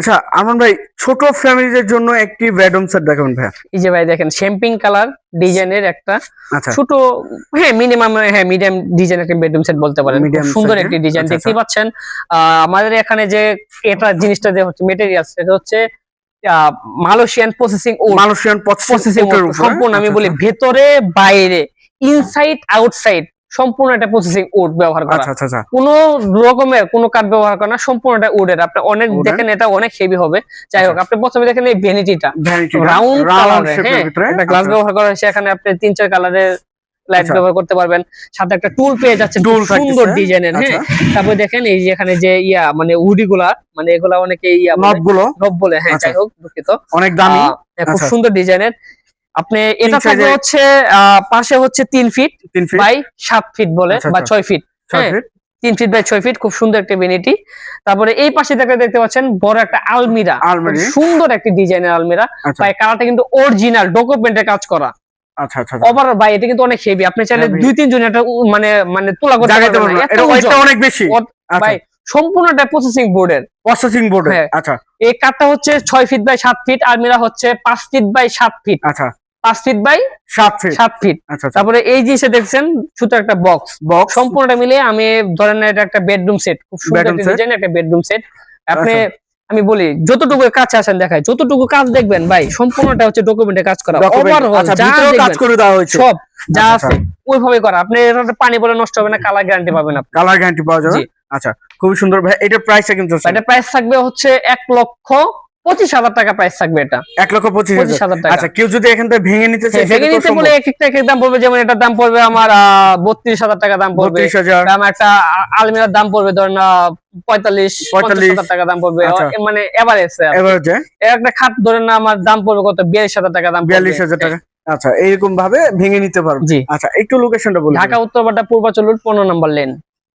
আচ্ছা আরমান ভাই ছোট ফ্যামিলিদের জন্য একটি বেডরুম সেট দেখাবেন ভাই এই যে ভাই দেখেন শ্যাম্পিং কালার ডিজাইনের একটা। আচ্ছা। ছোট হ্যাঁ মিনিমাম হ্যাঁ মিডিয়াম ডিজাইন একটা বেডরুম সেট বলতে পারেন। সুন্দর একটি ডিজাইন আচ্ছা, দেখতেই পাচ্ছেন। আহ, আমাদের এখানে যে এটা জিনিসটা যে হচ্ছে মেটেরিয়াল সেটা হচ্ছে মালয়েশিয়ান প্রসেসিং মালয়েশিয়ান প্রসেসিং সম্পূর্ণ আমি আচ্ছা, বলি ভেতরে বাইরে ইনসাইড আউটসাইড সম্পূর্ণ একটা প্রসেসিং উড ব্যবহার করা। আচ্ছা আচ্ছা আচ্ছা। কোনো রকমের কোনো কাঠ ব্যবহার করা না সম্পূর্ণটা উডের আপনি অনেক দেখেন এটা অনেক হেভি হবে। যাই হোক আপনি প্রথমে দেখেন এই ভ্যানিটিটা ভ্যানিটি রাউন্ড কালারে হ্যাঁ ভিতরে? একটা গ্লাস ব্যবহার করা হয়েছে। এখানে আপনি তিন চার কালারের লাইট। ব্যবহার করতে পারবেন। সাথে একটা টুল পেয়ে যাচ্ছে সুন্দর ডিজাইনের হ্যাঁ। তারপর দেখেন এই যে এখানে যে ইয়া মানে উডি গুলা মানে এগুলা অনেকে ইয়া নবগুলো নব বলে হ্যাঁ। যাই হোক দুঃখিত। অনেক দামি। হ্যাঁ, খুব। সুন্দর ডিজাইনের আপনি এটা থাকবে হচ্ছে পাশে হচ্ছে তিন ফিট বাই সাত ফিট বলে আচ্ছা, বা আচ্ছা। ছয় ফিট হ্যাঁ। তিন ফিট বাই ছয় ফিট খুব সুন্দর একটা ভেনিটি তারপরে এই পাশে দেখতে দেখতে পাচ্ছেন বড় একটা আলমিরা। সুন্দর একটি ডিজাইনের আলমিরা। আচ্ছা। ভাই কালারটা কিন্তু অরিজিনাল ডকুমেন্টের কাজ করা। আচ্ছা আচ্ছা ওভার ভাই এটা কিন্তু অনেক হেভি আপনি চাইলে দুই তিন জন এটা মানে মানে তোলা করতে পারবেন এটা অনেক বেশি। আচ্ছা। ভাই সম্পূর্ণটা প্রসেসিং বোর্ডের প্রসেসিং বোর্ড। আচ্ছা। এই কাঠটা হচ্ছে ছয় ফিট বাই সাত ফিট আর আলমিরা হচ্ছে পাঁচ ফিট বাই সাত ফিট আচ্ছা। পাঁচ ফিট বাই সাত ফিট সাত ফিট আচ্ছা আচ্ছা। তারপরে এই জিনিসে দেখছেন ছোট একটা বক্স বক্স সম্পূর্ণটা মিলে আমি ধরেন এটা একটা বেডরুম সেট খুব সুন্দর ডিজাইন একটা বেডরুম সেট আপনি আচ্ছা। আমি বলি যতটুকু কাছে আসেন দেখায় যতটুকু কাজ দেখবেন ভাই সম্পূর্ণটা হচ্ছে ডকুমেন্টে কাজ করা। আচ্ছা কাজ করে দেওয়া হয়েছে। সব যা আছে ওইভাবে করা। আপনি এটাতে পানি বলে নষ্ট হবে না কালার গ্যারান্টি পাবেন আপনি। কালার গ্যারান্টি পাওয়া যাবে। আচ্ছা খুবই সুন্দর। ভাই এটার প্রাইসটা কিন্তু এটা প্রাইস থাকবে হচ্ছে এক লক্ষ পঁচিশ হাজার টাকা প্রাইস থাকবে এটা। এক লক্ষ পঁচিশ হাজার। টাকা। আচ্ছা কেউ যদি এখান থেকে ভেঙে নিতে চায় ভেঙে নিতে বলে এক একটা এক দাম পড়বে। যেমন এটার দাম পড়বে আমার বত্রিশ হাজার টাকা দাম পড়বে। দাম একটা আলমিরার দাম পড়বে ধরেন পঁয়তাল্লিশ পঁয়তাল্লিশ। 45 হাজার টাকা দাম পড়বে। আচ্ছা। মানে এভারেজ এবার যে একটা খাট ধরেন না আমার দাম পড়বে কত? বিয়াল্লিশ হাজার টাকা দাম। বিয়াল্লিশ হাজার টাকা। আচ্ছা এইরকম ভাবে ভেঙে নিতে পারবে। জি। আচ্ছা একটু লোকেশনটা বলুন ঢাকা উত্তর বাড্ডা পূর্বাচল রোড পনেরো নম্বর লেন